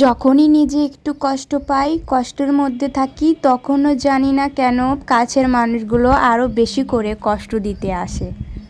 যখনই নিজে একটু কষ্ট পাই, কষ্টের মধ্যে থাকি, তখনও জানি না কেন কাছের মানুষগুলো আরও বেশি করে কষ্ট দিতে আসে।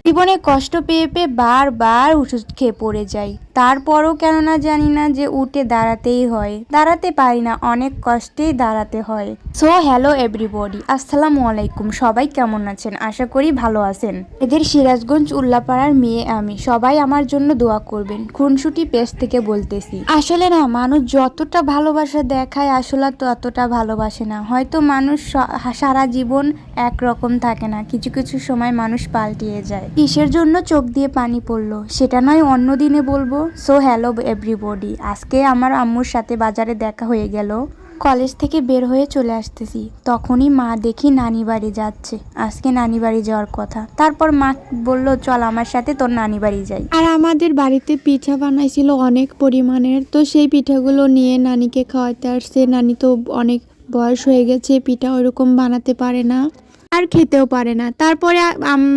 জীবনে কষ্ট পেয়ে পেয়ে বারবার উঠে খেয়ে পড়ে যাই। তারপরও কেন না জানি না যে উঠে দাঁড়াতেই হয়। দাঁড়াতে পারি না, অনেক কষ্টেই দাঁড়াতে হয়। সো হ্যালো এভরিবডি আসসালামু আলাইকুম। সবাই কেমন আছেন? আশা করি ভালো আছেন। এদের সিরাজগঞ্জ উল্লাপাড়ার মেয়ে আমি। সবাই আমার জন্য দোয়া করবেন। খুনসুটি পেজ থেকে বলতেছি। আসলে না, মানুষ যতটা ভালোবাসা দেখায়, আসলে ততটা ভালোবাসে না। হয়তো মানুষ সারা জীবন একরকম থাকে না। কিছু কিছু সময় মানুষ পাল্টিয়ে যায়। কিসের জন্য চোখ দিয়ে পানি পড়ল? সেটা নয়, অন্য দিনে বলব। সো হ্যালো এভরিবডি আজকে আমার আম্মুর সাথে বাজারে দেখা হয়ে গেল। কলেজ থেকে বের হয়ে চলে আসতেছি। তখনই মা দেখি নানি বাড়ি যাচ্ছে। আজকে নানি বাড়ি যাওয়ার কথা। তারপর মা বলল, চল আমার সাথে তোর নানি বাড়ি যাই। আর আমাদের বাড়িতে পিঠা বানাইছিল অনেক পরিমাণের। তো সেই পিঠাগুলো নিয়ে নানিকে খাওয়াতে আসছে। নানি তো অনেক বয়স হয়ে গেছে, পিঠা ওইরকম বানাতে পারে না। আর খেতেও পারে না। তারপরে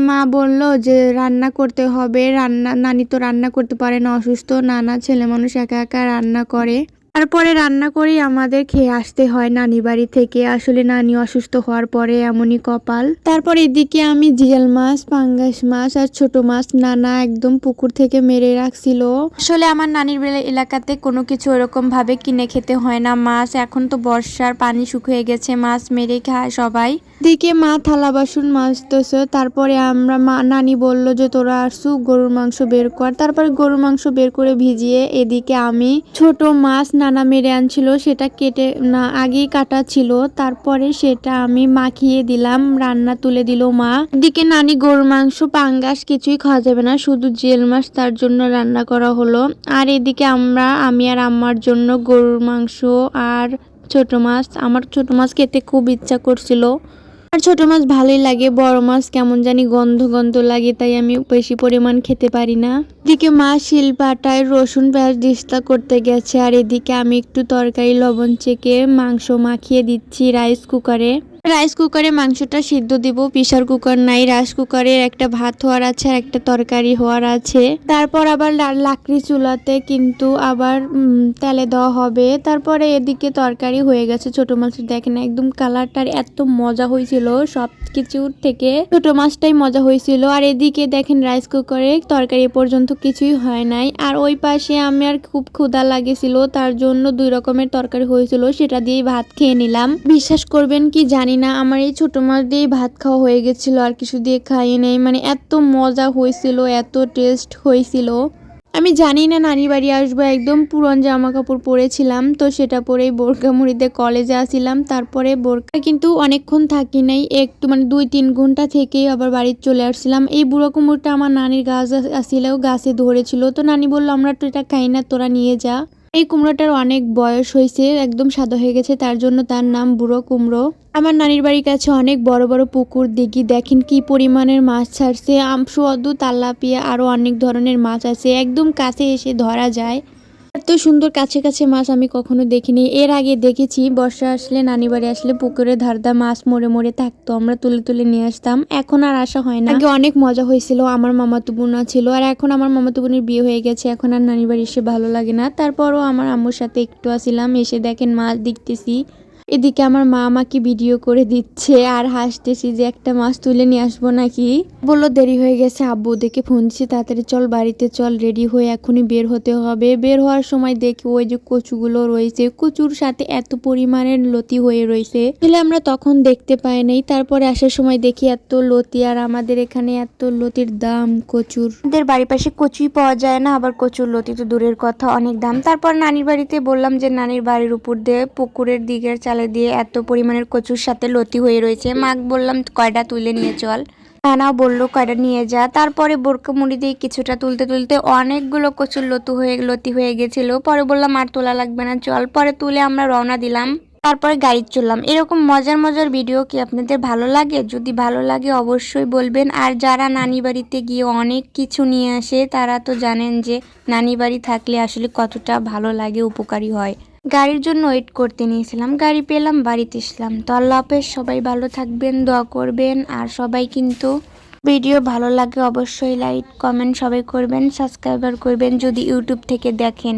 মা বলল যে, রান্না করতে হবে। রান্না, নানি তো রান্না করতে পারে না, অসুস্থ। নানা ছেলে মানুষ একা একা রান্না করে। তারপরে রান্না করেই আমাদের খেয়ে আসতে হয় নানি বাড়ি থেকে। আসলে নানি অসুস্থ হওয়ার পরে এমনই কপাল। তারপর এদিকে আমি জিয়াল মাছ, পাঙ্গাস মাছ আর ছোট মাছ নানা একদম পুকুর থেকে মেরে রাখছিল। আসলে আমার নানির এলাকাতে কোনো কিছু ওরকম ভাবে কিনে খেতে হয় না। মাছ এখন তো বর্ষার পানি শুকিয়ে গেছে, মাছ মেরে খায় সবাই। দিকে মা থালা বাসন মাজতেছে, তারপরে আমরা মা, নানি বলল যে, তোরা আসু, গরুর মাংস বের কর। তারপরে গরুর মাংস বের করে ভিজিয়ে এদিকে আমি ছোট মাছ, নানা মেরে আনছিল, সেটা কেটে না, আগেই কাটা ছিল। তারপরে সেটা আমি মাখিয়ে দিলাম, রান্না তুলে দিল মা। দিকে নানি গরুর মাংস, পাঙ্গাস কিছুই খাওয়া যাবে না, শুধু জেল মাছ তার জন্য রান্না করা হলো। আর এদিকে আমরা, আমি আর আম্মার জন্য গরুর মাংস আর ছোট মাছ। আমার ছোট মাছ খেতে খুব ইচ্ছা করছিল। আর ছোট মাছ ভালোই লাগে, বড় মাছ কেমন জানি গন্ধ গন্ধ লাগে, তাই আমি বেশি পরিমাণ খেতে পারি না। এদিকে মা শিলপাটায় রসুন পেঁয়াজ ডিস্তা করতে গেছে, আর এদিকে আমি একটু তরকারি লবণ চেকে মাংস মাখিয়ে দিচ্ছি রাইস কুকারে রাইস কুকারে মাংসটা সিদ্ধ দিব প্রেশার কুকার নাই, রাইস কুকারে একটা ভাত হওয়ার আছে আর একটা তরকারি হওয়ার আছে। তারপর আবার লাকড়ি চুলাতে কিন্তু আবার তেলে দেওয়া হবে। তারপরে এদিকে তরকারি হয়ে গেছে ছোট মাছের। দেখেন একদম কালারটার এত মজা হয়েছিল, সব কিছুর থেকে ছোট মাছটাই মজা হয়েছিল। আর এদিকে দেখেন রাইস কুকারে তরকারি পর্যন্ত কিছুই হয় নাই। আর ওই পাশে আমি আর খুব ক্ষুধা লাগেছিল, তার জন্য দুই রকমের তরকারি হয়েছিল, সেটা দিয়েই ভাত খেয়ে নিলাম। বিশ্বাস করবেন কি জানি না, আমার এই ছোট মাছ দিয়েই ভাত খাওয়া হয়ে গেছিল, আর কিছু দিয়ে খাইয়ে নেই। মানে এত মজা হয়েছিল, এত টেস্ট হয়েছিল। আমি জানি না নানি বাড়ি আসব, একদম পুরন জামা কাপড় পরেছিলাম, তো সেটা পরেই বোরকা মুড়িতে কলেজে আসিলাম। তারপরে বোরকা কিন্তু অনেকক্ষণ থাকি নাই, একটু মানে দুই তিন ঘণ্টা থেকেই আবার বাড়ি চলে আসছিলাম। এই বুড়ো কুমড়োটা আমার নানির গাছ আস- আসিলেও গাছে ধরেছিল। তো নানি বলল, আমরা তো এটা খাই না, তোরা নিয়ে যা। এই কুমড়োটার অনেক বয়স হয়েছে, একদম সাদা হয়ে গেছে, তার জন্য তার নাম বুড়ো কুমড়ো। আমার নানির বাড়ির কাছে অনেক বড় বড় পুকুর দিঘি দেখেন কি পরিমাণের মাছ ছাড়ছে। আমসু অদ্দু তাল্লাপিয়া আরও অনেক ধরনের মাছ আছে, একদম কাছে এসে ধরা যায়। এত সুন্দর কাছে কাছে মাছ আমি কখনো দেখিনি। এর আগে দেখেছি, বর্ষা আসলে, নানি বাড়ি আসলে পুকুরে ধারদা মাছ মরে মরে থাকতো। আমরা তুলে তুলে নিয়ে আসতাম। এখন আর আসা হয় না। আগে অনেক মজা হয়েছিল। আমার মামাতো বোনা ছিল। আর এখন আমার মামাতো বোনের বিয়ে হয়ে গেছে। এখন আর নানি বাড়ি এসে ভালো লাগে না। তারপরও আমার আম্মুর সাথে একটু আসিলাম এসে দেখেন মাছ দেখতেছি। এদিকে আমার মা আমাকে ভিডিও করে দিচ্ছে আর হাসতেছি যে একটা মাছ তুলে নিয়ে আসব নাকি? বলল, দেরি হয়ে গেছে, আব্বু দেখে ফোন দিচ্ছে তাড়াতাড়ি চল বাড়িতে চল রেডি হয়ে এখনই বের হতে হবে। বের হওয়ার সময় দেখি ওই যে কচুগুলো রয়েছে, কচুর সাথে এত পরিমাণের লতি হয়ে রয়েছে। তাহলে আমরা তখন দেখতে পাই নাই, তারপরে আসার সময় দেখি এত লতি আর আমাদের এখানে এত লতির দাম কচুর। আমাদের বাড়ির পাশে কচুই পাওয়া যায় না, আবার কচুর লতি তো দূরের কথা, অনেক দাম। তারপর নানির বাড়িতে বললাম যে, নানির বাড়ির উপর দিয়ে পুকুরের দিকের চালে দিয়ে এত পরিমাণের কচুর সাথে লতি হয়ে রয়েছে। মাক বললাম, কয়টা তুলে নিয়ে চল। নানাও বলল, কয়টা নিয়ে যা। তারপরে বোরকা মুড়ি দিয়ে কিছুটা তুলতে তুলতে অনেকগুলো কচুর লতু হয়ে, লতি হয়ে গেছিল। পরে বললাম, আর তোলা লাগবে না, চল। পরে তুলে আমরা রওনা দিলাম। তারপরে গাড়ি চললাম। এরকম মজার মজার ভিডিও কি আপনাদের ভালো লাগে? যদি ভালো লাগে, অবশ্যই বলবেন। আর যারা নানি বাড়িতে গিয়ে অনেক কিছু নিয়ে আসে, তারা তো জানেন যে নানি বাড়ি থাকলে আসলে কতটা ভালো লাগে, উপকারী হয়। গাড়ির জন্য ওয়েট করতে নিয়েছিলাম। গাড়ি পেলাম, বাড়িতে এসলাম। তো আল্লাহ হাফেজ, সবাই ভালো থাকবেন, দোয়া করবেন। আর সবাই কিন্তু ভিডিও ভালো লাগে অবশ্যই লাইক কমেন্ট সবাই করবেন সাবস্ক্রাইবার করবেন যদি ইউটিউব থেকে দেখেন।